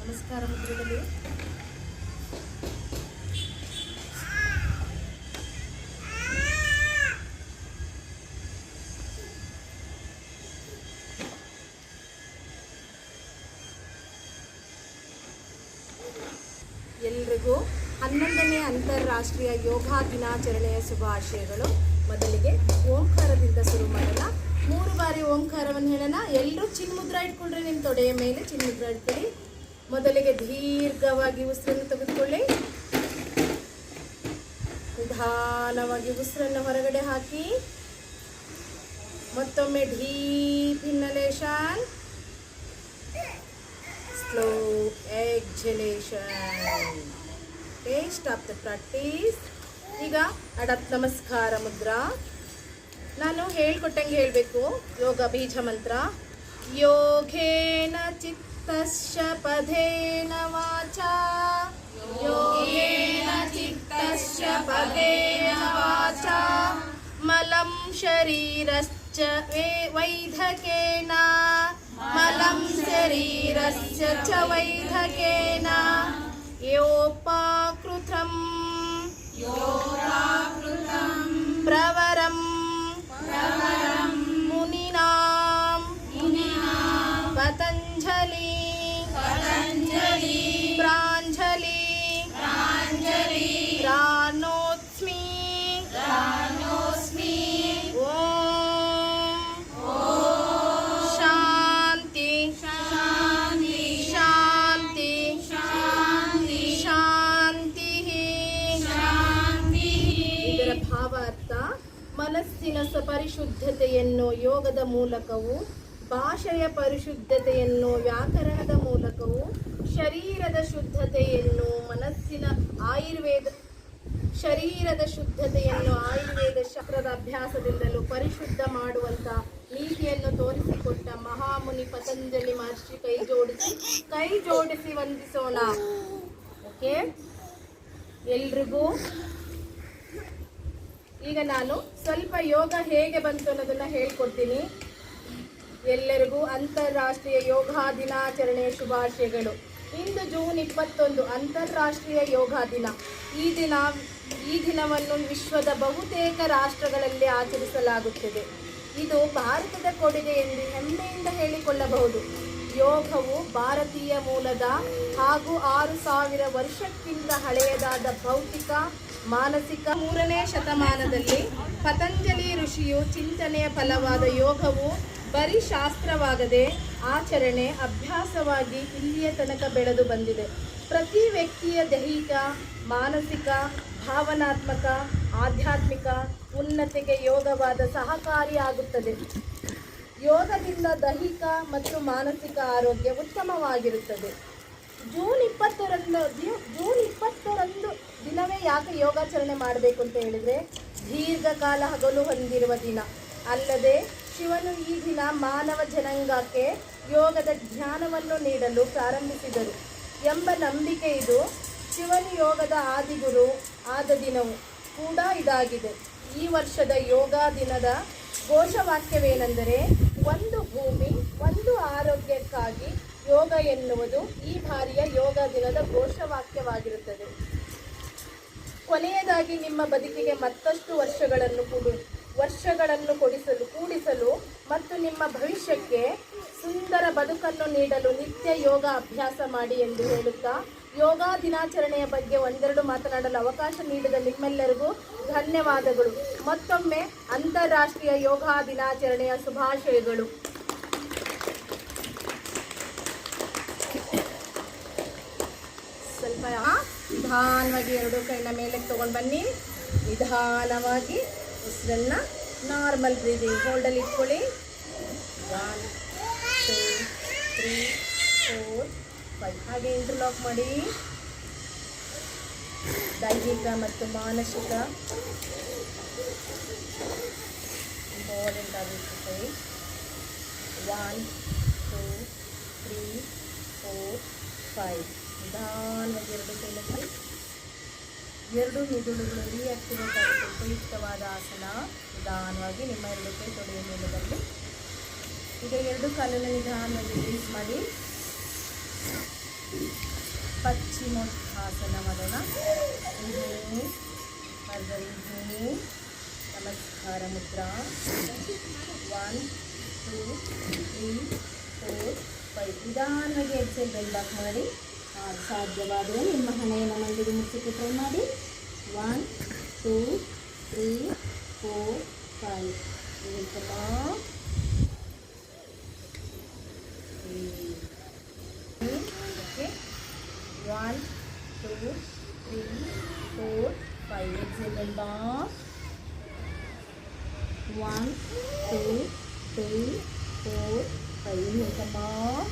ನಮಸ್ಕಾರ ಮುದ್ರೆಗಳು ಎಲ್ರಿಗೂ ಹನ್ನೊಂದನೇ ಅಂತಾರಾಷ್ಟ್ರೀಯ ಯೋಗ ದಿನಾಚರಣೆಯ ಶುಭಾಶಯಗಳು. ಮೊದಲಿಗೆ ಓಂಕಾರದಿಂದ ಶುರು ಮಾಡೋಣ. ಮೂರು ಬಾರಿ ಓಂಕಾರವನ್ನು ಹೇಳೋಣ. ಎಲ್ಲರೂ ಚಿನ್ಮುದ್ರ ಇಟ್ಕೊಂಡ್ರೆ ನಿಮ್ಮ ತೊಡೆಯ ಮೇಲೆ ಚಿನ್ಮುದ್ರ ಇಟ್ಕೊಳ್ಳಿ ಮೊದಲಿಗೆ ದೀರ್ಘವಾಗಿ ಉಸಿರನ್ನು ತೆಗೆದುಕೊಳ್ಳಿ. ನಿಧಾನವಾಗಿ ಉಸಿರನ್ನು ಹೊರಗಡೆ ಹಾಕಿ. ಮತ್ತೊಮ್ಮೆ deep inhalation slow exhalation. Okay of the practice. ಈಗ ಅಡತ್ ನಮಸ್ಕಾರ ಮುದ್ರಾ. ನಾನು ಹೇಳ್ಕೊಟ್ಟಂಗೆ ಹೇಳಬೇಕು. ಯೋಗ ಬೀಜ ಮಂತ್ರ. ಯೋಗೇನ तस्य पदेन वाचा। योगेन चित्तस्य पदेन वाचा। मलं शरीरश्चे वैधकेन। मलं शरीरस्य च वैधकेन। योपाकृतम्। प्रवरम्। ಮನಸ್ಸಿನ ಸಪರಿಶುದ್ಧತೆಯನ್ನು ಯೋಗದ ಮೂಲಕವೂ, ಭಾಷೆಯ ಪರಿಶುದ್ಧತೆಯನ್ನು ವ್ಯಾಕರಣದ ಮೂಲಕವೂ, ಶರೀರದ ಶುದ್ಧತೆಯನ್ನು ಮನಸ್ಸಿನ ಆಯುರ್ವೇದ, ಶರೀರದ ಶುದ್ಧತೆಯನ್ನು ಆಯುರ್ವೇದ ಶಕ್ರದ ಅಭ್ಯಾಸದಿಂದಲೂ ಪರಿಶುದ್ಧ ಮಾಡುವಂತ ನೀತಿಯನ್ನು ತೋರಿಸಿಕೊಟ್ಟ ಮಹಾಮುನಿ ಪತಂಜಲಿ ಮಹರ್ಷಿ ಕೈ ಜೋಡಿಸಿ ಕೈ ಜೋಡಿಸಿ ವಂದಿಸೋಣ. ಓಕೆ ಎಲ್ರಿಗೂ ಈಗ ನಾನು ಸ್ವಲ್ಪ ಯೋಗ ಹೇಗೆ ಬಂತು ಅನ್ನೋದನ್ನ ಹೇಳ್ಕೊಡ್ತೀನಿ. ಎಲ್ಲರಿಗೂ ಅಂತಾರಾಷ್ಟ್ರೀಯ ಯೋಗ ದಿನಾಚರಣೆಯ ಶುಭಾಶಯಗಳು. ಇಂದು ಜೂನ್ ಇಪ್ಪತ್ತೊಂದು, ಅಂತಾರಾಷ್ಟ್ರೀಯ ಯೋಗ ದಿನ. ಈ ದಿನ, ಈ ದಿನವನ್ನು ವಿಶ್ವದ ಬಹುತೇಕ ರಾಷ್ಟ್ರಗಳಲ್ಲಿ ಆಚರಿಸಲಾಗುತ್ತದೆ. ಇದು ಭಾರತದ ಕೊಡುಗೆ ಎಂದು ಹೆಮ್ಮೆಯಿಂದ ಹೇಳಿಕೊಳ್ಳಬಹುದು. ಯೋಗವು ಭಾರತೀಯ ಮೂಲದ ಹಾಗೂ ಆರು ಸಾವಿರ ವರ್ಷಕ್ಕಿಂತ ಹಳೆಯದಾದ ಭೌತಿಕ ಮಾನಸಿಕ ಮೂರನೇ ಶತಮಾನದಲ್ಲಿ ಪತಂಜಲಿ ಋಷಿಯು ಚಿಂತನೆಯ ಫಲವಾದ ಯೋಗವು ಬರೀ ಶಾಸ್ತ್ರವಾಗದೆ ಆಚರಣೆ, ಅಭ್ಯಾಸವಾಗಿ ಇಲ್ಲಿಯ ತನಕ ಬೆಳೆದು ಬಂದಿದೆ. ಪ್ರತಿ ವ್ಯಕ್ತಿಯ ದೈಹಿಕ, ಮಾನಸಿಕ, ಭಾವನಾತ್ಮಕ, ಆಧ್ಯಾತ್ಮಿಕ ಉನ್ನತಿಗೆ ಯೋಗವಾದ ಸಹಕಾರಿಯಾಗುತ್ತದೆ ಯೋಗದಿಂದ ದೈಹಿಕ ಮತ್ತು ಮಾನಸಿಕ ಆರೋಗ್ಯ ಉತ್ತಮವಾಗಿರುತ್ತದೆ. ಜೂನ್ ಇಪ್ಪತ್ತರಂದು ಜೂನ್ ಇಪ್ಪತ್ತರಂದು ದಿನವೇ ಯಾಕೆ ಯೋಗಾಚರಣೆ ಮಾಡಬೇಕು ಅಂತ ಹೇಳಿದರೆ, ದೀರ್ಘಕಾಲ ಹಗಲು ಹೊಂದಿರುವ ದಿನ. ಅಲ್ಲದೆ ಶಿವನು ಈ ದಿನ ಮಾನವ ಜನಾಂಗಕ್ಕೆ ಯೋಗದ ಜ್ಞಾನವನ್ನು ನೀಡಲು ಪ್ರಾರಂಭಿಸಿದರು ಎಂಬ ನಂಬಿಕೆ ಇದು. ಶಿವನು ಯೋಗದ ಆದಿಗುರು ಆದ ದಿನವು ಕೂಡ ಇದಾಗಿದೆ. ಈ ವರ್ಷದ ಯೋಗ ದಿನದ ಘೋಷವಾಕ್ಯವೇನೆಂದರೆ, ಒಂದು ಭೂಮಿ, ಒಂದು ಆರೋಗ್ಯಕ್ಕಾಗಿ ಯೋಗ ಎನ್ನುವುದು ಈ ಬಾರಿಯ ಯೋಗ ದಿನದ ಘೋಷವಾಕ್ಯವಾಗಿರುತ್ತದೆ. ಕೊನೆಯದಾಗಿ ನಿಮ್ಮ ಬದುಕಿಗೆ ಮತ್ತಷ್ಟು ವರ್ಷಗಳನ್ನು ಕೂಡು, ವರ್ಷಗಳನ್ನು ಕೊಡಿಸಲು, ಕೂಡಿಸಲು ಮತ್ತು ನಿಮ್ಮ ಭವಿಷ್ಯಕ್ಕೆ ಸುಂದರ ಬದುಕನ್ನು ನೀಡಲು ನಿತ್ಯ ಯೋಗ ಅಭ್ಯಾಸ ಮಾಡಿ ಎಂದು ಹೇಳುತ್ತಾ, ಯೋಗ ದಿನಾಚರಣೆಯ ಬಗ್ಗೆ ಒಂದೆರಡು ಮಾತನಾಡಲು ಅವಕಾಶ ನೀಡಿದ ನಿಮ್ಮೆಲ್ಲರಿಗೂ ಧನ್ಯವಾದಗಳು. ಮತ್ತೊಮ್ಮೆ ಅಂತಾರಾಷ್ಟ್ರೀಯ ಯೋಗ ದಿನಾಚರಣೆಯ ಶುಭಾಶಯಗಳು ಸ್ವಲ್ಪ ನಿಧಾನವಾಗಿ ಎರಡು ಕೈನ ಮೇಲೆ ತೊಗೊಂಡು ಬನ್ನಿ. ನಿಧಾನವಾಗಿ ಉಸಿರನ್ನ ನಾರ್ಮಲ್ ಬ್ರೀದಿಂಗ್ ಹೋಲ್ಡಲ್ಲಿ ಇಟ್ಕೊಳ್ಳಿ. One two three four five ಹಾಗೆ ಇಂಟರ್ಲಾಕ್ ಮಾಡಿ. ದೈಹಿಕ ಮತ್ತು ಮಾನಸಿಕ ಇಂಪಾರ್ಟೆಂಟ್ ಆಗಿರ್ತದೆ one two three four five ನಿಧಾನವಾಗಿ ಎರಡು ಕೈಲಲ್ಲಿ ಎರಡು ಮಿದುಳುಗಳು ರಿಯಾಕ್ಟಿವೇಟ್ ಉಪಯುಕ್ತವಾದ ಆಸನ. ನಿಧಾನವಾಗಿ ನಿಮ್ಮ ಎರಡು ಕೈ ತೊಡೆಯ ಮೇಲೆ ಬರಲಿ ಈಗ ಎರಡು ಕಾಲನ್ನು ನಿಧಾನವಾಗಿ ರಿಲೀಸ್ ಮಾಡಿ. ಮಾಡೋಣ ಭೂಮಿ ಫರ್ದರ್ ಇನ್ಹೇಲ್ ನಮಸ್ಕಾರ Mudra. One two three four five ನಿಧಾನವಾಗಿ ಎಕ್ಸೆಲ್ ಬೆಂಡ್ ಮಾಡಿ. ಸಾಧ್ಯವಾದರೆ ನಿಮ್ಮ ಹಣೆಯನ್ನು ಮಂಡಿಗೆ ಮುಚ್ಚಕ್ಕೆ ಟ್ರೈ ಮಾಡಿ. One two three four five welcome okay one two three four five exhale bend back One, two, three, four, five. Inhale, come on.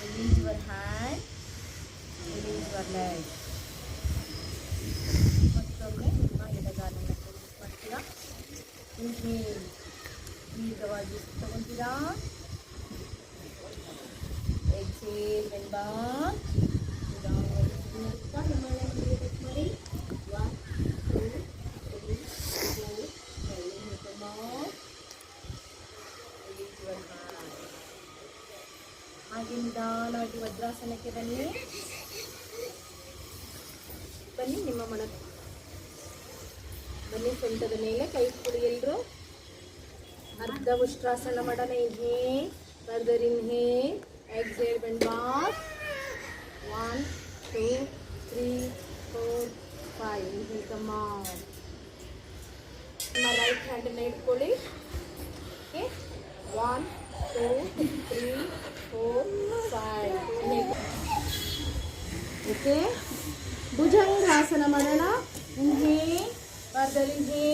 Release your hand. Release your leg. ಮತ್ತೊಮ್ಮೆ ನಿಮ್ಮ ಎಡಗಾಲನ್ನು close ಮಾಡ್ತೀರಾ inhale ದೀರ್ಘವಾಗಿ ತಗೊಂತೀರಾ exhale bend back ನಿಧಾನವಾಗಿ ಸ್ಮೂತ್ತಾ ಹಿಮಾಲಯ ಮಾಡಿ one two three four five inhale come on release your hand ಹಾಗೆ ನಿಧಾನವಾಗಿ ವಜ್ರಾಸನಕ್ಕೆ ಬನ್ನಿ ಬನ್ನಿ, ನಿಮ್ಮ ಮನ ಬನ್ನಿ ಸೊಂಟದ ಮೇಲೆ, ಕೈ ಕೊಡಿ ಎಲ್ಲರೂ ಅರ್ಧ ಉಷ್ಟ್ರಾಸನ ಮಾಡೋಣ ಹೇ ಫರ್ದರ್ ಹೇ exhale bend boss one two three four five inhale ಕಮ್ಮ ನಿಮ್ಮ ರೈಟ್ ಹ್ಯಾಂಡನ್ನ ಇಟ್ಕೊಳ್ಳಿ. Okay one two three four five okay bhujangasana ಮಾಡೋಣ. Inhale further inhale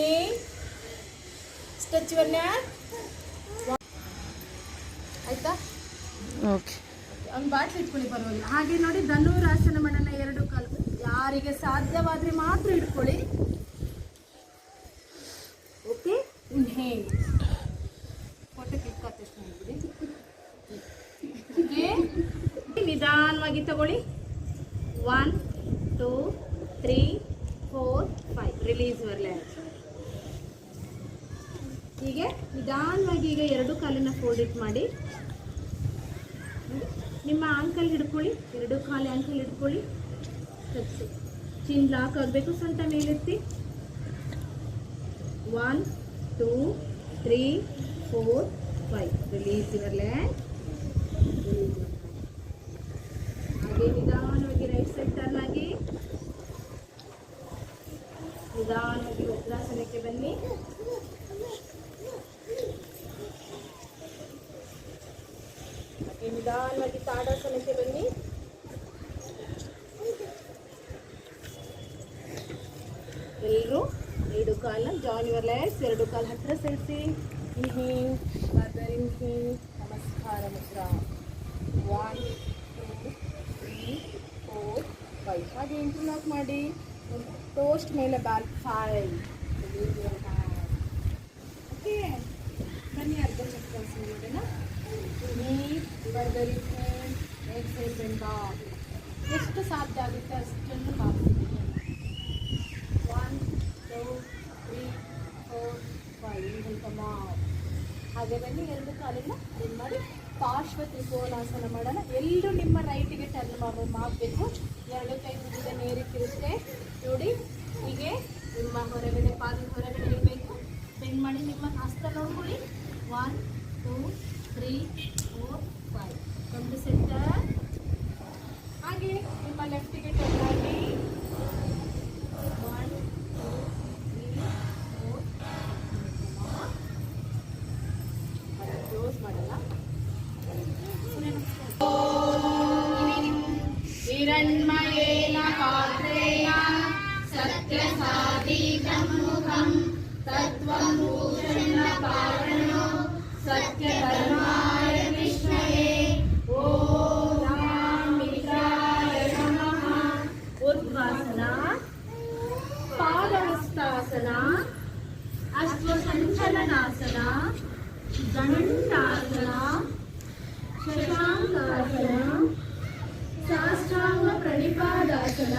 stretch your ಆಯ್ತಾ? ಓಕೆ. ಒಂದು ಬಾಟ್ಲಿ ಇಟ್ಕೊಳ್ಳಿ ಪರವಾಗಿಲ್ಲ. ಹಾಗೆ ನೋಡಿ ಧನುರಾಸನ ಮಾಡೋಣ ಎರಡು ಕಾಲು. ಯಾರಿಗೆ ಸಾಧ್ಯವಾದರೆ ಮಾತ್ರ ಇಟ್ಕೊಳ್ಳಿ. ಓಕೆ? ಇನ್ಹೇಲ್ ಫೋಟೋ ಕ್ಲಿಕ್ ಆದ ತಕ್ಷಣ ಹೇಳ್ಬಿಡಿ ನಿಧಾನವಾಗಿ ತಗೊಳ್ಳಿ. One two, three, four, five. Release ಬರಲೇ. ಹೀಗೆ ನಿಧಾನವಾಗಿ ಈಗ ಎರಡು ಕಾಲನ್ನ ಫೋಲ್ಡ್ ಇಟ್ ಮಾಡಿ. ನಿಮ್ಮ ಆಂಕಲ್ ಹಿಡ್ಕೊಳ್ಳಿ. ಎರಡು ಕಾಲು ಆಂಕಲ್ ಹಿಡ್ಕೊಳ್ಳಿ. ಕಚ್ಚಿ ಚಿನ್ ಲಾಕ್ ಆಗಬೇಕು. ಸ್ವಂತ ಮೇಲೆತ್ತಿ one two three four five release your hand ಹಾಗೆ ನಿಧಾನವಾಗಿ ರೈಟ್ ಸೈಡ್ ಟರ್ನ್ ಆಗಿ ನಿಧಾನವಾಗಿ ವಜ್ರಾಸನಕ್ಕೆ ಬನ್ನಿ ಹಾಗೆ ನಿಧಾನವಾಗಿ ತಾಡಾಸನಕ್ಕೆ ಬನ್ನಿ ಎಲ್ಲರೂ ಎರಡು ಕಾಲನ್ನ ಜಾಯಿನ್ ಯುವರ್ ಲೆಗ್ಸ್ ಎರಡು ಕಾಲು ಹತ್ತಿರ ಸರಿಸಿ ಇನ್ಹೇಲ್ ಫರ್ದರ್ ಇನ್ಹೇಲ್ ನಮಸ್ಕಾರ Mudra one two three four five ಹಾಗೆ ಇಂಟರ್ಲಾಕ್ ಮಾಡಿ ಟೋಸ್ಟ್ ಮೇಲೆ ಬ್ಯಾಕ್ ಫೈವ್ ಓಕೆ ಬನ್ನಿ ಅರ್ಧ ಚಕ್ರ ಮಾಡೋಣ inhale further inhale exhale bend back ಎಷ್ಟು ಸಾಧ್ಯ ಆಗುತ್ತೆ ಅಷ್ಟನ್ನು ಮಾಡ್ತೀನಿ one two three four five inhale come off ಹಾಗೆ ಬನ್ನಿ, ಎರಡು ಕಾಲನ್ನ ಏನ್ ಮಾಡಿ. ಪಾರ್ಶ್ವ ತ್ರಿಕೋನಾಸನ ಮಾಡೋಣ. ಎಲ್ಲರೂ ನಿಮ್ಮ ರೈಟಿಗೆ ಟರ್ನ್ ಮಾಡೋ ಮಾಡಬೇಕು ಎರಡು ಕೈ ಮುಗಿದ ನೇರಕ್ಕಿರುತ್ತೆ ನೋಡಿ, ಹೀಗೆ ನಿಮ್ಮ ಹೊರಗಡೆ, ಪಾದ ಹೊರಗಡೆ ಇರಬೇಕು ಬೆಂಡ್ ಮಾಡಿ ನಿಮ್ಮ ಹಸ್ತ ನೋಡ್ಕೊಳ್ಳಿ ಒನ್ ಟೂ ತ್ರೀ శ్వాసన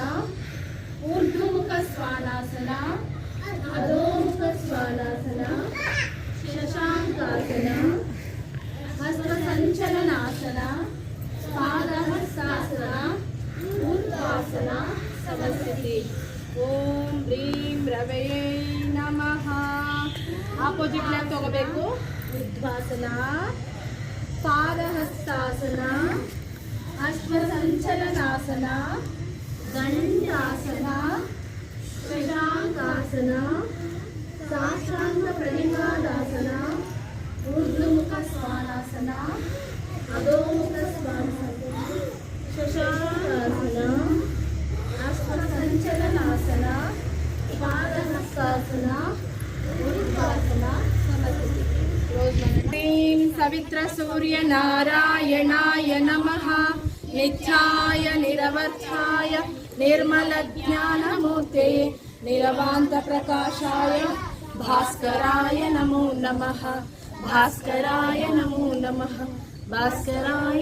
ఊర్ధ్వముఖ స్వానాసన అధోముఖ స్వానాసన శశాంకాసన. హస్త సంచలనాసన పాదహస్తాసన. ఊర్ధ్వాసన. సమస్యతి ఓం హ్రీం రవయే నమః. ఆపోజిట్ ಲೆಫ್ಟ್ ಹೋಗಬೇಕು ಉದ್ವಾಸನ ಪಾದಹಸ್ತಾಸನ ಅಶ್ವಸಂಚಲನಾಸನ గండాసన శశాంకాసన సాష్టాంగ ప్రణిపాదాసన ఊర్ధముఖ స్వానాసన అధోముఖ స్వానాసన శశాంకాసన అశ్వసంచలనాసన పాదహస్తాసన सवित्रसूर्यनारायणाय नमः नित्याय निरवध्याय निर्मलज्ञानमूर्ते निरवान्तप्रकाशाय भास्कराय नमो नमः भास्कराय नमो नमः भास्कराय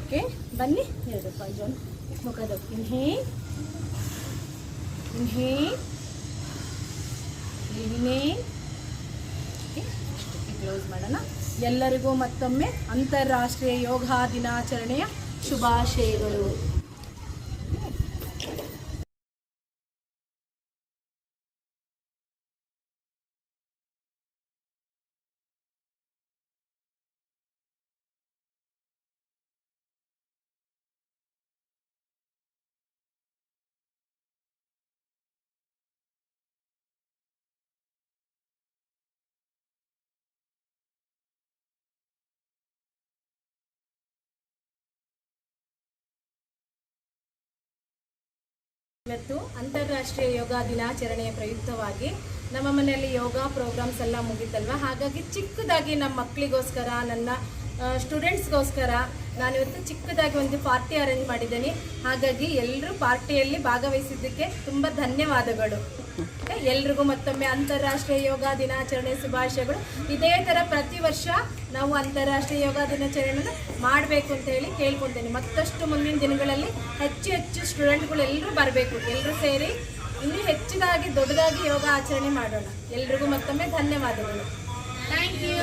ಓಕೆ ಬನ್ನಿ ಎರಡು ಜೋನ್ ಮುಖದ ಇನ್ಹೇ ಇನ್ಹೇ ಇನ್ಹೇ ಕ್ಲೋಸ್ ಮಾಡೋಣ ಎಲ್ಲರಿಗೂ ಮತ್ತೊಮ್ಮೆ ಅಂತಾರಾಷ್ಟ್ರೀಯ ಯೋಗ ದಿನಾಚರಣೆಯ ಶುಭಾಶಯಗಳು. ಇವತ್ತು ಅಂತಾರಾಷ್ಟ್ರೀಯ ಯೋಗ ದಿನಾಚರಣೆಯ ಪ್ರಯುಕ್ತವಾಗಿ ನಮ್ಮ ಮನೆಯಲ್ಲಿ ಯೋಗ ಪ್ರೋಗ್ರಾಮ್ಸ್ ಎಲ್ಲ ಮುಗಿತಲ್ವ? ಹಾಗಾಗಿ ಚಿಕ್ಕದಾಗಿ ನಮ್ಮ ಮಕ್ಕಳಿಗೋಸ್ಕರ, ನನ್ನ ಸ್ಟೂಡೆಂಟ್ಸ್ಗೋಸ್ಕರ ನಾನಿವತ್ತು ಚಿಕ್ಕದಾಗಿ ಒಂದು ಪಾರ್ಟಿ ಅರೇಂಜ್ ಮಾಡಿದ್ದೀನಿ. ಹಾಗಾಗಿ ಎಲ್ಲರೂ ಪಾರ್ಟಿಯಲ್ಲಿ ಭಾಗವಹಿಸಿದ್ದಕ್ಕೆ ತುಂಬ ಧನ್ಯವಾದಗಳು. ಎಲ್ರಿಗೂ ಮತ್ತೊಮ್ಮೆ ಅಂತಾರಾಷ್ಟ್ರೀಯ ಯೋಗ ದಿನಾಚರಣೆ ಶುಭಾಶಯಗಳು. ಇದೇ ಥರ ಪ್ರತಿ ವರ್ಷ ನಾವು ಅಂತಾರಾಷ್ಟ್ರೀಯ ಯೋಗ ದಿನಾಚರಣೆಯನ್ನು ಮಾಡಬೇಕು ಅಂತ ಹೇಳಿ ಕೇಳ್ಕೊಳ್ತೇನೆ ಮತ್ತಷ್ಟು ಮುಂದಿನ ದಿನಗಳಲ್ಲಿ ಹೆಚ್ಚು ಹೆಚ್ಚು ಸ್ಟೂಡೆಂಟ್ಗಳು ಎಲ್ಲರೂ ಬರಬೇಕು. ಎಲ್ಲರೂ ಸೇರಿ ಇನ್ನು ಹೆಚ್ಚಿದಾಗಿ ದೊಡ್ಡದಾಗಿ ಯೋಗ ಆಚರಣೆ ಮಾಡೋಣ. ಎಲ್ರಿಗೂ ಮತ್ತೊಮ್ಮೆ ಧನ್ಯವಾದಗಳು. Thank you